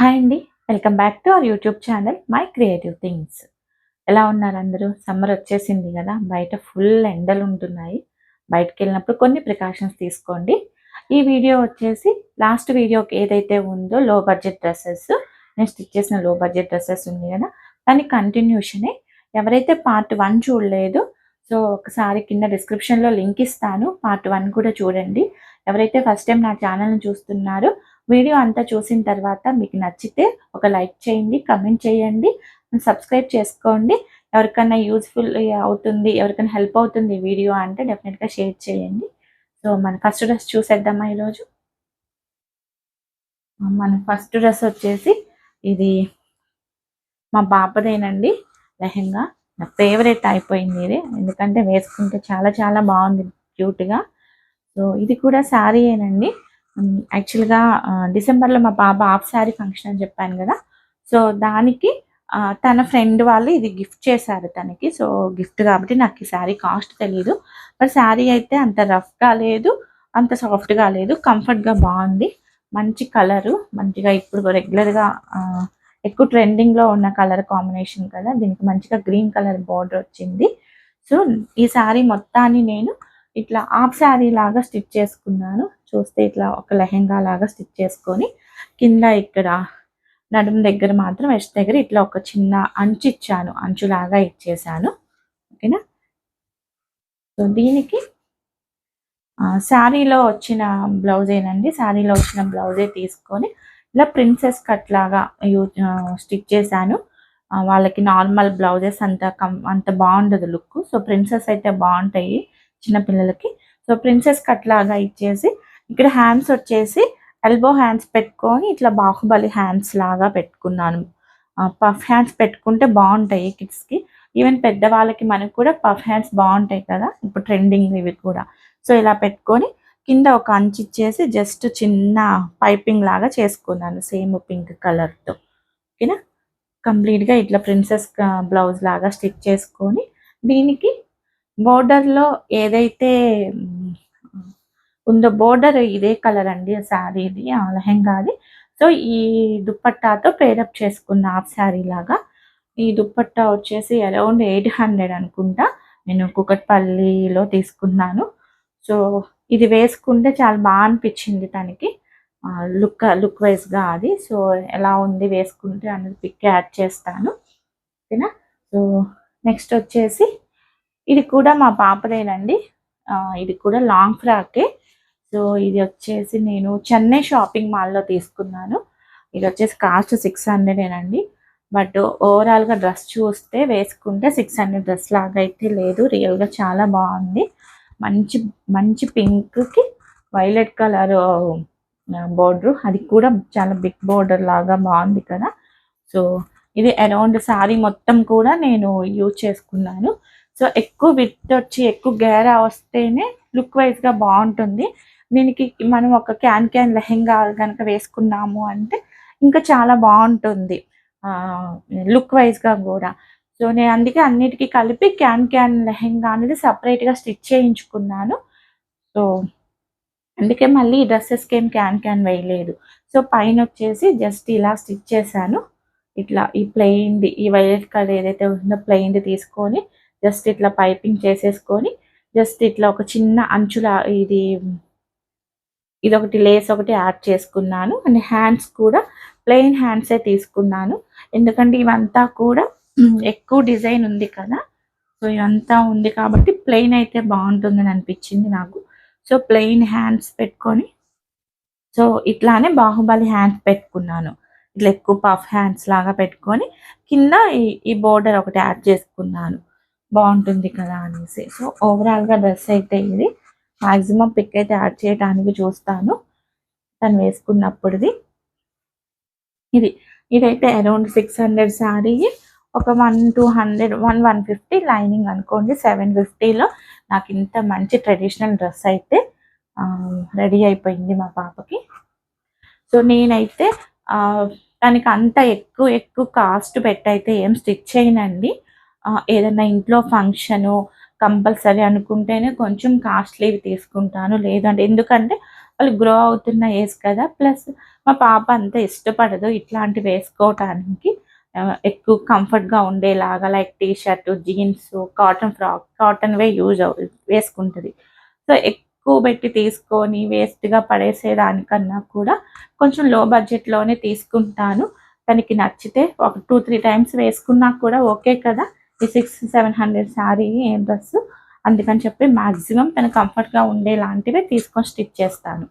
Hi అండి. Welcome back to our YouTube channel my creative things. ఎలా ఉన్నారు అందరూ? సమ్మర్ వచ్చేసింది కదా బయట ఫుల్ ఎండలు ఉంటున్నాయి. బయటకు వెళ్ళినప్పుడు కొన్ని ప్రికాషన్స్ తీసుకోండి. ఈ వీడియో వచ్చేసి లాస్ట్ వీడియోకి ఏదైతే ఉందో లో బడ్జెట్ డ్రెస్సెస్ నేను స్టిచ్ చేసిన లో బడ్జెట్ డ్రెస్సెస్ ఉంది కదా దాని కంటిన్యూషనే ఎవరైతే పార్ట్ వన్ చూడలేదు సో ఒకసారి కింద డిస్క్రిప్షన్లో లింక్ ఇస్తాను. పార్ట్ వన్ కూడా చూడండి. ఎవరైతే ఫస్ట్ టైం నా ఛానల్ని చూస్తున్నారో వీడియో అంతా చూసిన తర్వాత మీకు నచ్చితే ఒక లైక్ చేయండి కమెంట్ చేయండి సబ్స్క్రైబ్ చేసుకోండి. ఎవరికైనా యూజ్ఫుల్ అవుతుంది ఎవరికైనా హెల్ప్ అవుతుంది వీడియో అంటే డెఫినెట్గా షేర్ చేయండి. సో మన ఫస్ట్ డ్రెస్ చూసేద్దామా ఈరోజు? మన ఫస్ట్ డ్రెస్ వచ్చేసి ఇది మా పాపదేనండి లెహెంగా. నా ఫేవరెట్ అయిపోయింది ఇది. ఎందుకంటే వేసుకుంటే చాలా చాలా బాగుంది క్యూట్గా. సో ఇది కూడా శారీ ఏనండి యాక్చువల్గా డిసెంబర్లో మా బాబా హాఫ్ శారీ ఫంక్షన్ అని చెప్పాను కదా. సో దానికి తన ఫ్రెండ్ వాళ్ళు ఇది గిఫ్ట్ చేశారు తనకి. సో గిఫ్ట్ కాబట్టి నాకు ఈ శారీ కాస్ట్ తెలీదు. బట్ శారీ అయితే అంత రఫ్గా లేదు అంత సాఫ్ట్గా లేదు. కంఫర్ట్గా బాగుంది. మంచి కలరు మంచిగా ఇప్పుడు రెగ్యులర్గా ఎక్కువ ట్రెండింగ్లో ఉన్న కలర్ కాంబినేషన్ కదా. దీనికి మంచిగా గ్రీన్ కలర్ బార్డర్ వచ్చింది. సో ఈ శారీ మొత్తాన్ని నేను ఇట్లా హాఫ్ శారీ లాగా స్టిచ్ చేసుకున్నాను. చూస్తే ఇట్లా ఒక లెహెంగా లాగా స్టిచ్ చేసుకొని కింద ఇక్కడ నడుము దగ్గర మాత్రం వెస్ట్ దగ్గర ఇట్లా ఒక చిన్న అంచు ఇచ్చాను. అంచులాగా ఇచ్చేసాను. ఓకేనా? సో దీనికి శారీలో వచ్చిన బ్లౌజేనండి శారీలో వచ్చిన బ్లౌజే తీసుకొని ఇలా ప్రిన్సెస్ కట్ లాగా యూజ్ స్టిచ్ చేశాను. వాళ్ళకి నార్మల్ బ్లౌజెస్ అంత కం అంత బాగుండదు లుక్. సో ప్రిన్సెస్ అయితే బాగుంటాయి. చిన్నపిల్లలకి సో ప్రిన్సెస్ కట్ లాగా ఇచ్చేసి ఇక్కడ హ్యాండ్స్ వచ్చేసి ఎల్బో హ్యాండ్స్ పెట్టుకొని ఇట్లా బాహుబలి హ్యాండ్స్ లాగా పెట్టుకున్నాను. పఫ్ హ్యాండ్స్ పెట్టుకుంటే బాగుంటాయి కిడ్స్కి. ఈవెన్ పెద్దవాళ్ళకి మనకు కూడా పఫ్ హ్యాండ్స్ బాగుంటాయి కదా ఇప్పుడు ట్రెండింగ్ ఇవి కూడా. సో ఇలా పెట్టుకొని కింద ఒక అంచు ఇచ్చేసి జస్ట్ చిన్న పైపింగ్ లాగా చేసుకున్నాను సేమ్ పింక్ కలర్తో. ఓకేనా? కంప్లీట్గా ఇట్లా ప్రిన్సెస్ బ్లౌజ్ లాగా స్టిచ్ చేసుకొని దీనికి బోర్డర్లో ఏదైతే ఉందో బోర్డర్ ఇదే కలర్ అండి శారీది ఆ లెహెంగాది సో ఈ దుప్పట్టాతో పేరప్ చేసుకున్న హాఫ్ శారీ లాగా ఈ దుప్పట్టా వచ్చేసి అరౌండ్ ఎయిట్ హండ్రెడ్ అనుకుంటా. నేను కుకట్పల్లిలో తీసుకున్నాను. సో ఇది వేసుకుంటే చాలా బాగా అనిపించింది తనకి. లుక్ లుక్ వైజ్గా అది. సో ఎలా ఉంది వేసుకుంటే అనేది పిక్ యాడ్ చేస్తాను. ఓకేనా? సో నెక్స్ట్ వచ్చేసి ఇది కూడా మా పాపదేనండి. ఇది కూడా లాంగ్ ఫ్రాకే. సో ఇది వచ్చేసి నేను చెన్నై షాపింగ్ మాల్లో తీసుకున్నాను. ఇది వచ్చేసి కాస్ట్ సిక్స్ హండ్రెడేనండి బట్ ఓవరాల్గా డ్రెస్ చూస్తే వేసుకుంటే సిక్స్ హండ్రెడ్ డ్రెస్ లాగా అయితే లేదు. రియల్గా చాలా బాగుంది. మంచి మంచి పింక్కి వైలెట్ కలర్ బోర్డర్. అది కూడా చాలా బిగ్ బోర్డర్ లాగా బాగుంది కదా. సో ఇది అరౌండ్ శారీ మొత్తం కూడా నేను యూజ్ చేసుకున్నాను. సో ఎక్కువ విత్ వచ్చి ఎక్కువ గేరా వస్తేనే లుక్ వైజ్గా బాగుంటుంది. దీనికి మనం ఒక క్యాన్ క్యాన్ లెహెంగా కనుక వేసుకున్నాము అంటే ఇంకా చాలా బాగుంటుంది లుక్ వైజ్గా కూడా. సో నేను అందుకే అన్నిటికీ కలిపి క్యాన్ క్యాన్ లెహెంగా అనేది సపరేట్గా స్టిచ్ చేయించుకున్నాను. సో అందుకే మళ్ళీ డ్రెస్సెస్కి ఏం క్యాన్ క్యాన్ వేయలేదు. సో పైన వచ్చేసి జస్ట్ ఇలా స్టిచ్ చేశాను. ఇట్లా ఈ ప్లెయిన్ది ఈ వైలెట్ కలర్ ఏదైతే ఉందో ప్లెయిన్ది తీసుకొని జస్ట్ ఇట్లా పైపింగ్ చేసేసుకొని జస్ట్ ఇట్లా ఒక చిన్న అంచుల ఇది ఇది ఒకటి లేస్ ఒకటి యాడ్ చేసుకున్నాను. అండ్ హ్యాండ్స్ కూడా ప్లెయిన్ హ్యాండ్సే తీసుకున్నాను. ఎందుకంటే ఇవంతా కూడా ఎక్కువ డిజైన్ ఉంది కదా. సో ఇవంతా ఉంది కాబట్టి ప్లెయిన్ అయితే బాగుంటుందని అనిపించింది నాకు. సో ప్లెయిన్ హ్యాండ్స్ పెట్టుకొని సో ఇట్లానే బాహుబలి హ్యాండ్స్ పెట్టుకున్నాను. ఇట్లా ఎక్కువ పఫ్ హ్యాండ్స్ లాగా పెట్టుకొని కింద ఈ ఈ బోర్డర్ ఒకటి యాడ్ చేసుకున్నాను. బాగుంటుంది కదా అనేసి. సో ఓవరాల్గా డ్రెస్ అయితే ఇది. మాక్సిమం పిక్ అయితే యాడ్ చేయడానికి చూస్తాను. తను వేసుకున్నప్పుడుది. ఇది. ఇదైతే అరౌండ్ సిక్స్ హండ్రెడ్ శారీ ఒక one two hundred one one fifty lining అనుకోండి. సెవెన్ ఫిఫ్టీలో నాకు ఇంత మంచి ట్రెడిషనల్ డ్రెస్ అయితే రెడీ అయిపోయింది మా పాపకి. సో నేనైతే దానికి అంత ఎక్కువ ఎక్కువ కాస్ట్ పెట్టయితే ఏం స్టిచ్ చేయనండి. ఏదైనా ఇంట్లో ఫంక్షను కంపల్సరీ అనుకుంటేనే కొంచెం కాస్ట్లీవి తీసుకుంటాను. లేదంటే ఎందుకంటే వాళ్ళు గ్రో అవుతున్న ఏజ్ కదా ప్లస్ మా పాప అంత ఇష్టపడదు ఇట్లాంటివి వేసుకోవటానికి. ఎక్కువ కంఫర్ట్గా ఉండేలాగా like T shirt jeans cotton frock కాటన్వే use అవు వేసుకుంటుంది. సో ఎక్కువ పెట్టి తీసుకొని వేస్ట్గా పడేసేదానికన్నా కూడా కొంచెం లో బడ్జెట్లోనే తీసుకుంటాను. తనకి నచ్చితే ఒక టూ త్రీ టైమ్స్ వేసుకున్నా కూడా ఓకే కదా. ఈ సిక్స్ సెవెన్ హండ్రెడ్ శారీ ఏం డ్రెస్. అందుకని చెప్పి మాక్సిమం తన కంఫర్ట్గా ఉండేలాంటివే తీసుకొని స్టిచ్ చేస్తాను.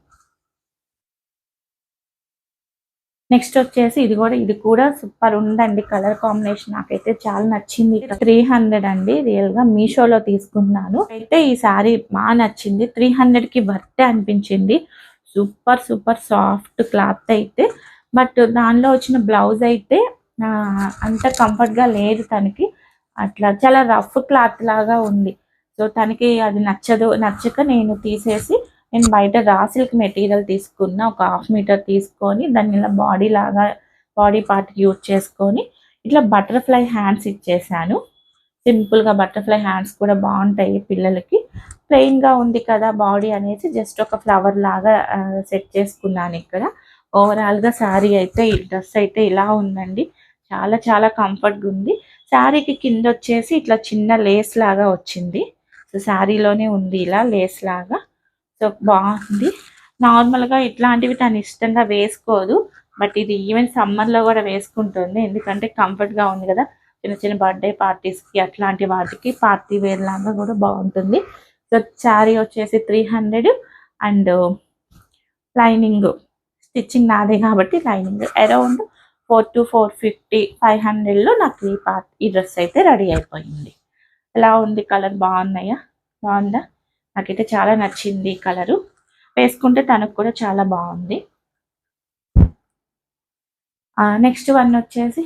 నెక్స్ట్ వచ్చేసి ఇది కూడా ఇది కూడా సూపర్ ఉందండి కలర్ కాంబినేషన్. నాకైతే చాలా నచ్చింది. త్రీ హండ్రెడ్ అండి. రియల్గా మీషోలో తీసుకున్నాను. అయితే ఈ సారీ బాగా నచ్చింది. త్రీ హండ్రెడ్కి వర్తే అనిపించింది. సూపర్ సూపర్ సాఫ్ట్ క్లాత్ అయితే. బట్ దానిలో వచ్చిన బ్లౌజ్ అయితే అంత కంఫర్ట్గా లేదు తనకి. అట్లా చాలా రఫ్ క్లాత్ లాగా ఉంది. సో తనకి అది నచ్చదు నచ్చక నేను తీసేసి నేను బయట రా సిల్క్ మెటీరియల్ తీసుకున్న ఒక హాఫ్ మీటర్ తీసుకొని దాన్ని ఇలా బాడీ లాగా బాడీ పార్ట్ యూజ్ చేసుకొని ఇట్లా బటర్ఫ్లై హ్యాండ్స్ ఇచ్చేసాను. సింపుల్గా బటర్ఫ్లై హ్యాండ్స్ కూడా బాగుంటాయి పిల్లలకి. ప్లెయిన్గా ఉంది కదా బాడీ అనేసి జస్ట్ ఒక ఫ్లవర్ లాగా సెట్ చేసుకున్నాను ఇక్కడ. ఓవరాల్గా శారీ అయితే ఈ డ్రెస్ అయితే ఇలా ఉందండి. చాలా చాలా కంఫర్ట్గా ఉంది. శారీకి కింద వచ్చేసి ఇట్లా చిన్న లేస్ లాగా వచ్చింది. సో శారీలోనే ఉంది ఇలా లేస్ లాగా. సో బాగుంది. నార్మల్గా ఇట్లాంటివి తను ఇష్టంగా వేసుకోదు. బట్ ఇది ఈవెన్ సమ్మర్లో కూడా వేసుకుంటుంది. ఎందుకంటే కంఫర్ట్గా గా ఉంది కదా. చిన్న చిన్న బర్త్డే పార్టీస్కి అట్లాంటి వాటికి పార్టీ వేర్ లాగా కూడా బాగుంటుంది. సో శారీ వచ్చేసి three hundred and lining stitching నాదే కాబట్టి lining around four to four fifty five హండ్రెడ్లో నాకు ఈ పార్ట్ ఈ డ్రెస్ అయితే రెడీ అయిపోయింది. ఎలా ఉంది కలర్? బాగున్నాయా? బాగుందా? నాకైతే చాలా నచ్చింది ఈ కలరు. వేసుకుంటే తనకు కూడా చాలా బాగుంది. నెక్స్ట్ వన్ వచ్చేసి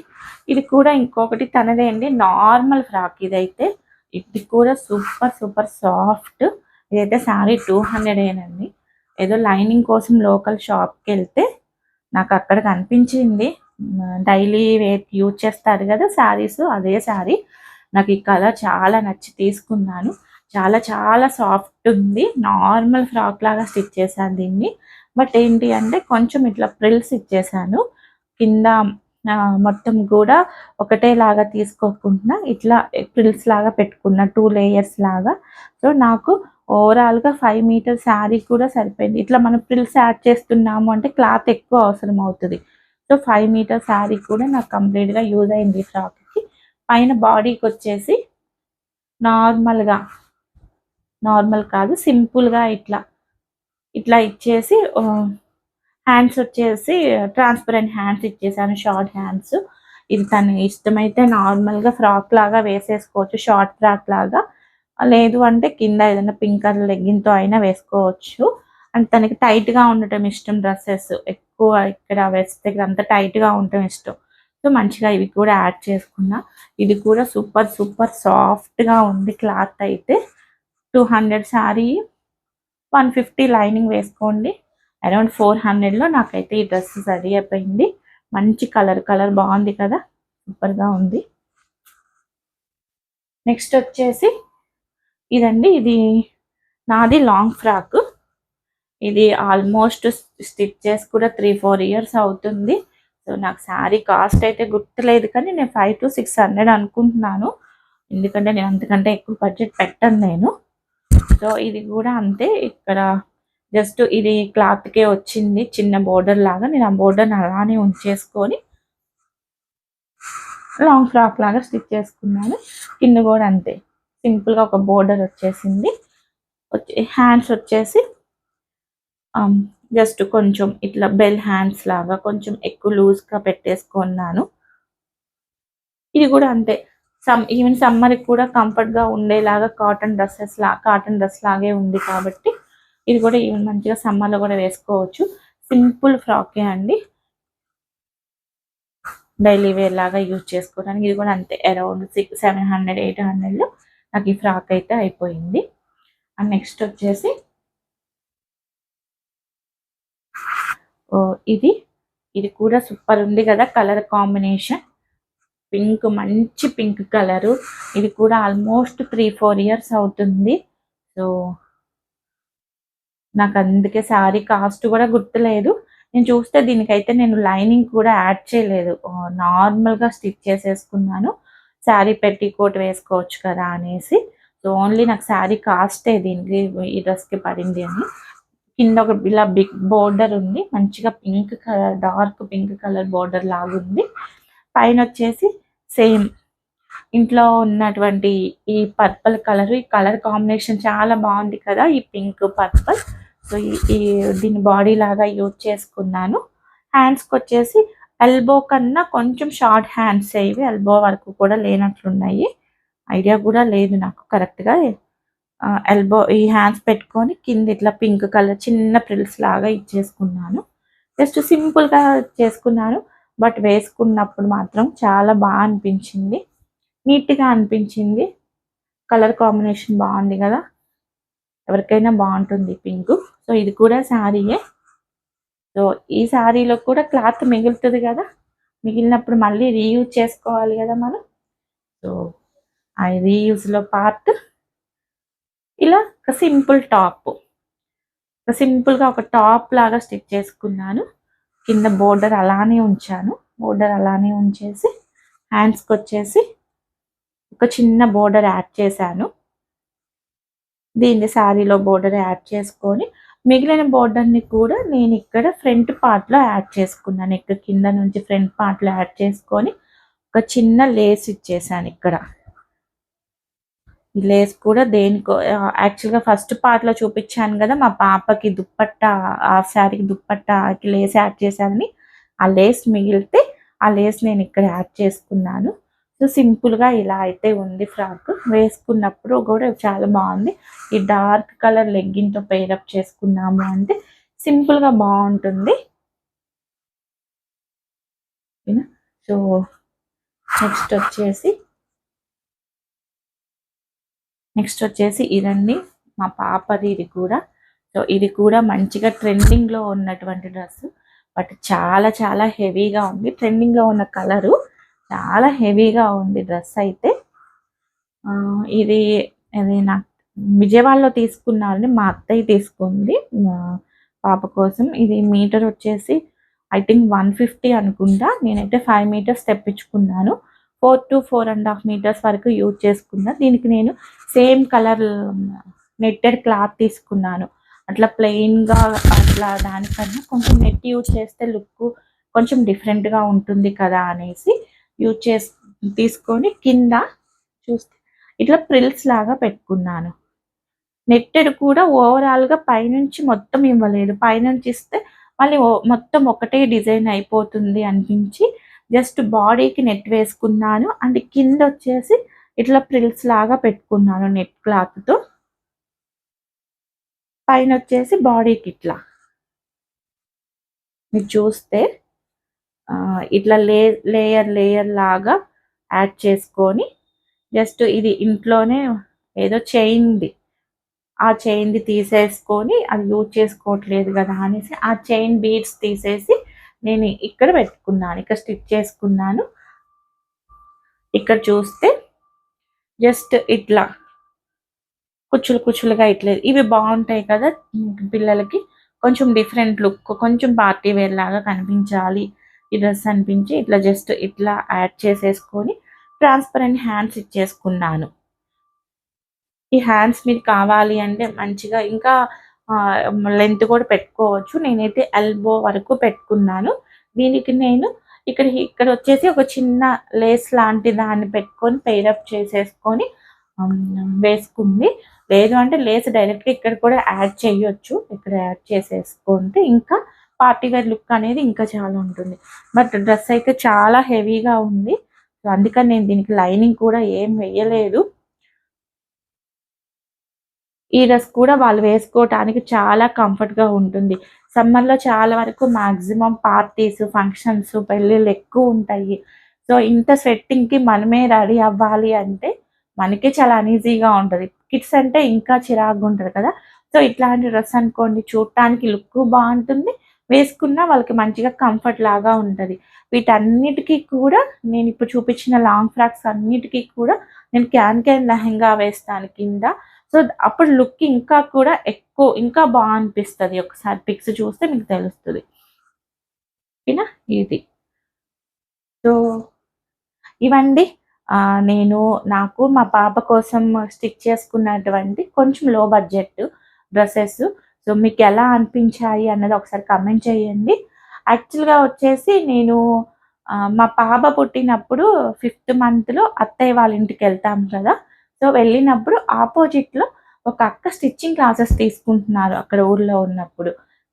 ఇది కూడా ఇంకొకటి తనదే అండి. నార్మల్ ఫ్రాక్ ఇదైతే. ఇది కూడా సూపర్ సూపర్ సాఫ్ట్. ఇదైతే శారీ టూ హండ్రెడ్ ఏదో లైనింగ్ కోసం లోకల్ షాప్కి వెళ్తే నాకు అక్కడ కనిపించింది. డైలీ వేర్ యూజ్ చేస్తారు కదా శారీస్ అదే శారీ. నాకు ఈ కలర్ చాలా నచ్చి తీసుకున్నాను. చాలా చాలా సాఫ్ట్ ఉంది. నార్మల్ ఫ్రాక్ లాగా స్టిచ్ చేశాను దీన్ని. బట్ ఏంటి అంటే కొంచెం ఇట్లా ప్రిల్స్ ఇచ్చేసాను కింద మొత్తం కూడా ఒకటే లాగా తీసుకోకుండా ఇట్లా ప్రిల్స్ లాగా పెట్టుకున్న టూ లేయర్స్ లాగా. సో నాకు ఓవరాల్గా ఫైవ్ మీటర్ శారీ కూడా సరిపోయింది. ఇట్లా మనం ప్రిల్స్ యాడ్ చేస్తున్నాము అంటే క్లాత్ ఎక్కువ అవసరం అవుతుంది. సో ఫైవ్ మీటర్ శారీ కూడా నాకు కంప్లీట్గా యూజ్ అయింది ఫ్రాక్కి పైన బాడీకి వచ్చేసి నార్మల్గా నార్మల్ కాదు సింపుల్గా ఇట్లా ఇట్లా ఇచ్చేసి హ్యాండ్స్ వచ్చేసి ట్రాన్స్పరెంట్ హ్యాండ్స్ ఇచ్చేసాను షార్ట్ హ్యాండ్స్ ఇది తను ఇష్టమైతే నార్మల్గా ఫ్రాక్ లాగా వేసేసుకోవచ్చు షార్ట్ ఫ్రాక్ లాగా. లేదు అంటే కింద ఏదైనా పింక్ కలర్ లెగ్గింగ్తో అయినా వేసుకోవచ్చు. అండ్ తనకి టైట్గా ఉండటం ఇష్టం డ్రెస్సెస్. ఎక్కువ ఇక్కడ వెస్ట్ దగ్గర అంత టైట్గా ఉండటం ఇష్టం. సో మంచిగా ఇవి కూడా యాడ్ చేసుకున్నా. ఇది కూడా సూపర్ సూపర్ సాఫ్ట్గా ఉంది క్లాత్ అయితే. Two hundred sari one fifty lining వేసుకోండి. అరౌండ్ ఫోర్ హండ్రెడ్లో నాకైతే ఈ డ్రెస్ రెడీ అయిపోయింది. మంచి కలర్ కలర్ బాగుంది కదా. సూపర్గా ఉంది. నెక్స్ట్ వచ్చేసి ఇదండి ఇది నాది లాంగ్ ఫ్రాక్. ఇది ఆల్మోస్ట్ స్టిచ్ చేసి కూడా త్రీ ఫోర్ ఇయర్స్ అవుతుంది. సో నాకు శారీ కాస్ట్ అయితే గుర్తులేదు కానీ నేను ఫైవ్ టు సిక్స్ హండ్రెడ్ అనుకుంటున్నాను. ఎందుకంటే నేను అంతకంటే ఎక్కువ బడ్జెట్ పెట్టను నేను. సో ఇది కూడా అంతే. ఇక్కడ జస్ట్ ఇది క్లాత్కే వచ్చింది చిన్న బోర్డర్ లాగా. నేను ఆ బోర్డర్ని అలానే ఉంచేసుకొని లాంగ్ ఫ్రాక్ లాగా స్టిచ్ చేసుకున్నాను. కింద కూడా అంతే. సింపుల్గా ఒక బోర్డర్ వచ్చేసింది. వచ్చి హ్యాండ్స్ వచ్చేసి Um, జస్ట్ కొంచెం ఇట్లా బెల్ హ్యాండ్స్ లాగా కొంచెం ఎక్కువ లూజ్గా పెట్టేసుకున్నాను. ఇది కూడా అంతే. సమ్ ఈవెన్ సమ్మర్కి కూడా కంఫర్ట్గా ఉండేలాగా కాటన్ డ్రెస్సెస్ లా కాటన్ డ్రెస్ లాగే ఉంది కాబట్టి ఇది కూడా ఈవెన్ మంచిగా సమ్మర్లో కూడా వేసుకోవచ్చు. సింపుల్ ఫ్రాకే అండి. డైలీ వేర్ లాగా యూజ్ చేసుకోవడానికి ఇది కూడా అంతే. Around six seven hundred eight హండ్రెడ్లో నాకు ఈ ఫ్రాక్ అయితే అయిపోయింది. అండ్ నెక్స్ట్ వచ్చేసి ఇది. ఇది కూడా సూపర్ ఉంది కదా కలర్ కాంబినేషన్. పింక్ మంచి పింక్ కలరు. ఇది కూడా ఆల్మోస్ట్ త్రీ ఫోర్ ఇయర్స్ అవుతుంది. సో నాకు అందుకే శారీ కాస్ట్ కూడా గుర్తులేదు. నేను చూస్తే దీనికైతే నేను లైనింగ్ కూడా యాడ్ చేయలేదు. నార్మల్గా స్టిచ్ చేసేసుకున్నాను. శారీ పెట్టి కోట్ వేసుకోవచ్చు కదా అనేసి. సో ఓన్లీ నాకు శారీ కాస్టే దీనికి ఈ డ్రెస్కి పడింది అని. కింద ఒక ఇలా బిగ్ బోర్డర్ ఉంది. మంచిగా pink colour dark pink colour border లాగా ఉంది. పైన వచ్చేసి సేమ్ ఇంట్లో ఉన్నటువంటి ఈ పర్పుల్ కలర్ ఈ కలర్ కాంబినేషన్ చాలా బాగుంది కదా ఈ పింక్ పర్పుల్ సో ఈ దీని బాడీ లాగా యూజ్ చేసుకున్నాను. హ్యాండ్స్కి వచ్చేసి ఎల్బో కన్నా కొంచెం షార్ట్ హ్యాండ్స్ ఇవి. ఎల్బో వరకు కూడా లేనట్లున్నాయి. ఐడియా కూడా లేదు నాకు. కరెక్ట్గా ఎల్బో ఈ హ్యాండ్స్ పెట్టుకొని కింద ఇట్లా పింక్ కలర్ చిన్న ప్రిల్స్ లాగా ఇచ్చేసుకున్నాను. జస్ట్ సింపుల్గా చేసుకున్నాను. బట్ వేసుకున్నప్పుడు మాత్రం చాలా బాగా అనిపించింది. నీట్గా అనిపించింది. కలర్ కాంబినేషన్ బాగుంది కదా. ఎవరికైనా బాగుంటుంది పింక్ సో ఇది కూడా శారీయే సో ఈ శారీలో కూడా క్లాత్ మిగులుతుంది కదా. మిగిలినప్పుడు మళ్ళీ రీయూజ్ చేసుకోవాలి కదా మనం. సో ఆ రీయూజ్లో పార్ట్ ఇలా ఒక సింపుల్ టాప్. ఒక సింపుల్గా ఒక టాప్ లాగా స్టిచ్ చేసుకున్నాను. కింద బోర్డర్ అలానే ఉంచాను. బోర్డర్ అలానే ఉంచేసి హ్యాండ్స్కి వచ్చేసి ఒక చిన్న బోర్డర్ యాడ్ చేశాను. దీన్ని శారీలో బోర్డర్ యాడ్ చేసుకొని మిగిలిన బోర్డర్ని కూడా నేను ఇక్కడ ఫ్రంట్ పార్ట్లో యాడ్ చేసుకున్నాను. ఇక్కడ కింద నుంచి ఫ్రంట్ పార్ట్లో యాడ్ చేసుకొని ఒక చిన్న లేస్ ఇచ్చేసాను ఇక్కడ. లేస్ కూడా దేనికో యాక్చువల్గా ఫస్ట్ పార్ట్లో చూపించాను కదా మా పాపకి దుప్పట్ట ఆ శారీకి దుప్పట్టకి లేస్ యాడ్ చేశానని ఆ లేస్ మిగిలితే ఆ లేస్ నేను ఇక్కడ యాడ్ చేసుకున్నాను. సో సింపుల్గా ఇలా అయితే ఉంది ఫ్రాక్. వేసుకున్నప్పుడు కూడా చాలా బాగుంది. ఈ డార్క్ కలర్ లెగ్గింగ్తో పేరప్ చేసుకున్నాము అంటే సింపుల్గా బాగుంటుంది. సో నెక్స్ట్ వచ్చేసి నెక్స్ట్ వచ్చేసి ఇదండి మా పాపది ఇది కూడా. సో ఇది కూడా మంచిగా ట్రెండింగ్లో ఉన్నటువంటి డ్రెస్ బట్ చాలా చాలా హెవీగా ఉంది. ట్రెండింగ్లో ఉన్న కలరు చాలా హెవీగా ఉంది డ్రెస్ అయితే. ఇది ఇది నాకు విజయవాడలో తీసుకున్నారని మా అత్తయ్య తీసుకుంది. పాప కోసం. ఇది మీటర్ వచ్చేసి ఐ థింక్ వన్ ఫిఫ్టీ అనుకుంటా. నేనైతే ఫైవ్ మీటర్స్ తెప్పించుకున్నాను. Four to four and half metres వరకు యూజ్ చేసుకున్నా. దీనికి నేను సేమ్ కలర్ నెట్టెడ్ క్లాత్ తీసుకున్నాను. అట్లా ప్లెయిన్గా అట్లా దానికన్నా కొంచెం నెట్ యూజ్ చేస్తే లుక్ కొంచెం డిఫరెంట్గా ఉంటుంది కదా అనేసి యూజ్ చేసి తీసుకొని కింద చూస్తే ఇట్లా ప్రిల్స్ లాగా పెట్టుకున్నాను. నెట్టెడ్ కూడా ఓవరాల్గా పైనుంచి మొత్తం ఇవ్వలేదు. పైనుంచి ఇస్తే మళ్ళీ మొత్తం ఒకటే డిజైన్ అయిపోతుంది అనిపించి జస్ట్ బాడీకి నెట్ వేసుకున్నాను అండ్ కింద వచ్చేసి ఇట్లా ప్రిల్స్ లాగా పెట్టుకున్నాను నెట్ క్లాత్తో పైన వచ్చేసి బాడీకి ఇట్లా మీరు చూస్తే ఇట్లా లే లేయర్ లేయర్ లాగా యాడ్ చేసుకొని జస్ట్ ఇది ఇంట్లోనే ఏదో చైన్ది ఆ చైన్ది తీసేసుకొని అది యూజ్ చేసుకోవట్లేదు కదా అనేసి ఆ చైన్ బీడ్స్ తీసేసి నేను ఇక్కడ పెట్టుకున్నాను ఇక్కడ స్టిచ్ చేసుకున్నాను. ఇక్కడ చూస్తే జస్ట్ ఇట్లా కుచ్చులు కుచ్చులుగా ఇట్లేదు ఇవి బాగుంటాయి కదా పిల్లలకి. కొంచెం డిఫరెంట్ లుక్ కొంచెం పార్టీ వేర్ లాగా కనిపించాలి. ఈ డ్రెస్ అనిపించి ఇట్లా జస్ట్ ఇట్లా యాడ్ చేసేసుకొని ట్రాన్స్పరెంట్ హ్యాండ్స్ ఇచ్చేసుకున్నాను. ఈ హ్యాండ్స్ మీకు కావాలి అంటే మంచిగా ఇంకా లెంత్ కూడా పెట్టుకోవచ్చు. నేనైతే ఎల్బో వరకు పెట్టుకున్నాను. దీనికి నేను ఇక్కడ ఇక్కడ వచ్చేసి ఒక చిన్న లేస్ లాంటి దాన్ని పెట్టుకొని పెయిరప్ చేసేసుకొని వేసుకుంది. లేదు అంటే లేస్ డైరెక్ట్గా ఇక్కడ కూడా యాడ్ చేయొచ్చు. ఇక్కడ యాడ్ చేసేసుకుంటే ఇంకా పార్టీ వేర్ లుక్ అనేది ఇంకా చాలా ఉంటుంది. బట్ డ్రెస్ అయితే చాలా హెవీగా ఉంది. సో అందుకని నేను దీనికి లైనింగ్ కూడా ఏం వేయలేదు. ఈ డ్రెస్ కూడా వాళ్ళు వేసుకోవటానికి చాలా కంఫర్ట్గా ఉంటుంది. సమ్మర్లో చాలా వరకు మాక్సిమం పార్టీస్ ఫంక్షన్స్ పెళ్ళిళ్ళు ఎక్కువ ఉంటాయి. సో ఇంత స్వెట్టింగ్కి మనమే రెడీ అవ్వాలి అంటే మనకే చాలా అనీజీగా ఉంటుంది. కిడ్స్ అంటే ఇంకా చిరాగ్గా ఉంటుంది కదా. సో ఇట్లాంటి డ్రెస్ అనుకోండి చూడటానికి లుక్ బాగుంటుంది. వేసుకున్నా వాళ్ళకి మంచిగా కంఫర్ట్ లాగా ఉంటుంది. వీటన్నిటికీ కూడా నేను ఇప్పుడు చూపించిన లాంగ్ ఫ్రాక్స్ అన్నిటికీ కూడా నేను క్యాన్ క్యాన్ లెహంగా వేస్తాను కింద. సో అప్పుడు లుక్ ఇంకా కూడా ఎక్కువ ఇంకా బాగా అనిపిస్తుంది. ఒకసారి పిక్స్ చూస్తే మీకు తెలుస్తుంది. ఓకేనా? ఇది. సో ఇవండి. నేను నాకు మా పాప కోసం స్టిచ్ చేసుకున్నటువంటి కొంచెం లో బడ్జెట్ డ్రెస్సెస్ సో మీకు ఎలా అనిపించాయి అన్నది ఒకసారి కమెంట్ చేయండి. యాక్చువల్గా వచ్చేసి నేను మా పాప పుట్టినప్పుడు ఫిఫ్త్ మంత్లో అత్తయ్య వాళ్ళ ఇంటికి వెళ్తాం కదా. సో వెళ్ళినప్పుడు ఆపోజిట్లో ఒక అక్క స్టిచ్చింగ్ క్లాసెస్ తీసుకుంటున్నారు అక్కడ ఊర్లో ఉన్నప్పుడు.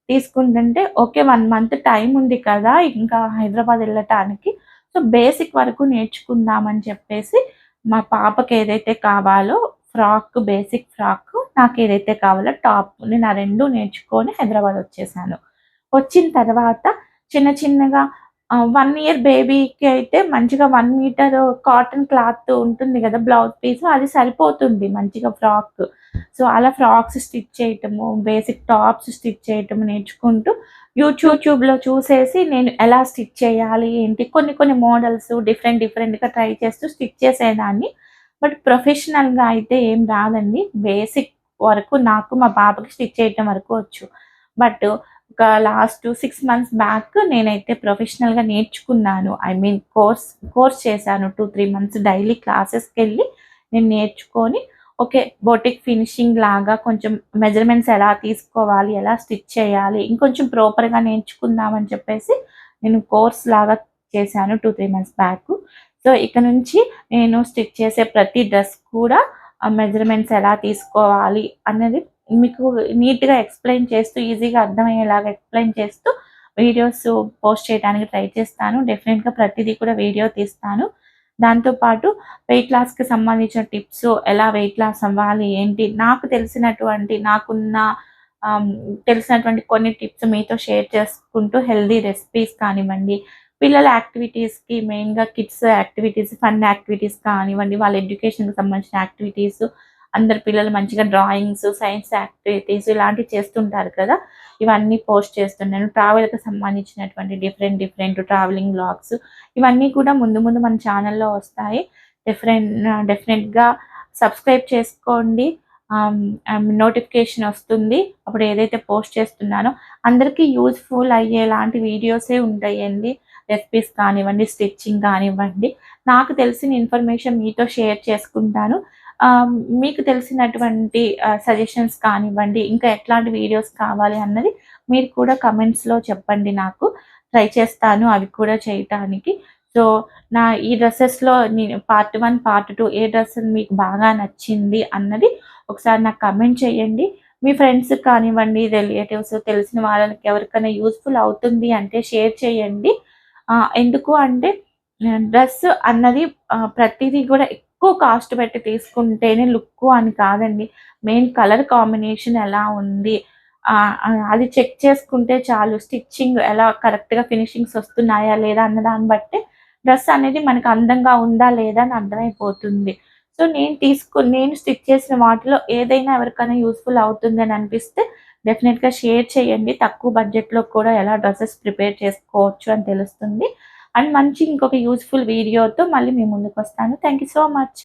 తీసుకుంటుంటే ఓకే వన్ మంత్ టైం ఉంది కదా ఇంకా హైదరాబాద్ వెళ్ళటానికి. సో బేసిక్ వరకు నేర్చుకుందామని చెప్పేసి మా పాపకి ఏదైతే కావాలో ఫ్రాక్ బేసిక్ ఫ్రాక్ నాకు ఏదైతే కావాలో టాప్ నేను ఆ రెండు నేర్చుకొని హైదరాబాద్ వచ్చేసాను. వచ్చిన తర్వాత చిన్న చిన్నగా వన్ ఇయర్ బేబీకి అయితే మంచిగా వన్ మీటర్ కాటన్ క్లాత్ ఉంటుంది కదా బ్లౌజ్ పీస్ అది సరిపోతుంది మంచిగా ఫ్రాక్ సో అలా ఫ్రాక్స్ స్టిచ్ చేయటము బేసిక్ టాప్స్ స్టిచ్ చేయటము నేర్చుకుంటూ యూట్యూట్యూబ్లో చూసేసి నేను ఎలా స్టిచ్ చేయాలి ఏంటి కొన్ని కొన్ని మోడల్స్ డిఫరెంట్ డిఫరెంట్గా ట్రై చేస్తూ స్టిచ్ చేసేదాన్ని. బట్ ప్రొఫెషనల్గా అయితే ఏం రాదండి బేసిక్ వరకు నాకు మా పాపకి స్టిచ్ చేయటం వరకు వచ్చు. బట్ ఒక లాస్ట్ సిక్స్ మంత్స్ బ్యాక్ నేనైతే ప్రొఫెషనల్గా నేర్చుకున్నాను. ఐ మీన్ కోర్స్ కోర్స్ చేశాను. టూ త్రీ మంత్స్ డైలీ క్లాసెస్కి వెళ్ళి నేను నేర్చుకొని ఓకే బోటిక్ ఫినిషింగ్ లాగా కొంచెం మెజర్మెంట్స్ ఎలా తీసుకోవాలి ఎలా స్టిచ్ చేయాలి ఇంకొంచెం ప్రాపర్గా నేర్చుకుందామని చెప్పేసి నేను కోర్స్ లాగా చేశాను two three months back so ఇక నుంచి నేను స్టిచ్ చేసే ప్రతి డ్రెస్ కూడా మెజర్మెంట్స్ ఎలా తీసుకోవాలి అన్నది మీకు నీట్గా ఎక్స్ప్లెయిన్ చేస్తూ ఈజీగా అర్థమయ్యేలాగా ఎక్స్ప్లెయిన్ చేస్తూ వీడియోస్ పోస్ట్ చేయడానికి ట్రై చేస్తాను. డెఫినెట్గా ప్రతిదీ కూడా వీడియో తీస్తాను. దాంతోపాటు వెయిట్ లాస్కి సంబంధించిన టిప్స్ ఎలా వెయిట్ లాస్ అవ్వాలి ఏంటి నాకు తెలిసినటువంటి నాకున్న తెలిసినటువంటి కొన్ని టిప్స్ మీతో షేర్ చేసుకుంటూ హెల్దీ రెసిపీస్ కానివ్వండి పిల్లల యాక్టివిటీస్కి మెయిన్గా కిడ్స్ యాక్టివిటీస్ ఫన్ యాక్టివిటీస్ కానివ్వండి వాళ్ళ ఎడ్యుకేషన్కి సంబంధించిన యాక్టివిటీస్ అందరు పిల్లలు మంచిగా డ్రాయింగ్స్ సైన్స్ యాక్టివిటీస్ ఇలాంటివి చేస్తుంటారు కదా. ఇవన్నీ పోస్ట్ చేస్తున్నాను ట్రావెల్కి సంబంధించినటువంటి డిఫరెంట్ డిఫరెంట్ ట్రావెలింగ్ బ్లాగ్స్ ఇవన్నీ కూడా ముందు ముందు మన ఛానల్లో వస్తాయి. డిఫరెంట్ డెఫినెట్గా సబ్స్క్రైబ్ చేసుకోండి. నోటిఫికేషన్ వస్తుంది. అప్పుడు ఏదైతే పోస్ట్ చేస్తున్నానో అందరికీ యూజ్ఫుల్ అయ్యేలాంటి వీడియోసే ఉంటాయండి. రెసిపీస్ కానివ్వండి స్టిచ్చింగ్ కానివ్వండి. నాకు తెలిసిన ఇన్ఫర్మేషన్ మీతో షేర్ చేసుకుంటాను. మీకు తెలిసినటువంటి సజెషన్స్ కానివ్వండి ఇంకా ఎట్లాంటి వీడియోస్ కావాలి అన్నది మీరు కూడా కమెంట్స్లో చెప్పండి నాకు. ట్రై చేస్తాను అవి కూడా చేయటానికి. సో నా ఈ డ్రెస్సెస్లో నేను పార్ట్ వన్ పార్ట్ టూ ఏ డ్రెస్ మీకు బాగా నచ్చింది అన్నది ఒకసారి నాకు కమెంట్ చేయండి. మీ ఫ్రెండ్స్ కానివ్వండి రిలేటివ్స్ తెలిసిన వాళ్ళకి ఎవరికైనా యూస్ఫుల్ అవుతుంది అంటే షేర్ చేయండి. ఎందుకు అంటే డ్రెస్ అన్నది ప్రతిదీ కూడా ఎక్కువ కాస్ట్ పెట్టి తీసుకుంటేనే లుక్ అని కాదండి. మెయిన్ కలర్ కాంబినేషన్ ఎలా ఉంది? అది చెక్ చేసుకుంటే చాలు. స్టిచ్చింగ్ ఎలా కరెక్ట్గా ఫినిషింగ్స్ వస్తున్నాయా లేదా అన్న దాన్ని బట్టి డ్రెస్ అనేది మనకు అందంగా ఉందా లేదా అని అర్థమైపోతుంది. సో నేను తీసుకు నేను స్టిచ్ చేసిన వాటిలో ఏదైనా ఎవరికైనా యూస్ఫుల్ అవుతుంది అని అనిపిస్తే డెఫినెట్గా షేర్ చేయండి. తక్కువ బడ్జెట్లో కూడా ఎలా డ్రెస్సెస్ ప్రిపేర్ చేసుకోవచ్చు అని తెలుస్తుంది. అండ్ మంచి ఇంకొక యూజ్ఫుల్ వీడియోతో మళ్ళీ మీ ముందుకు వస్తాను. Thank you so much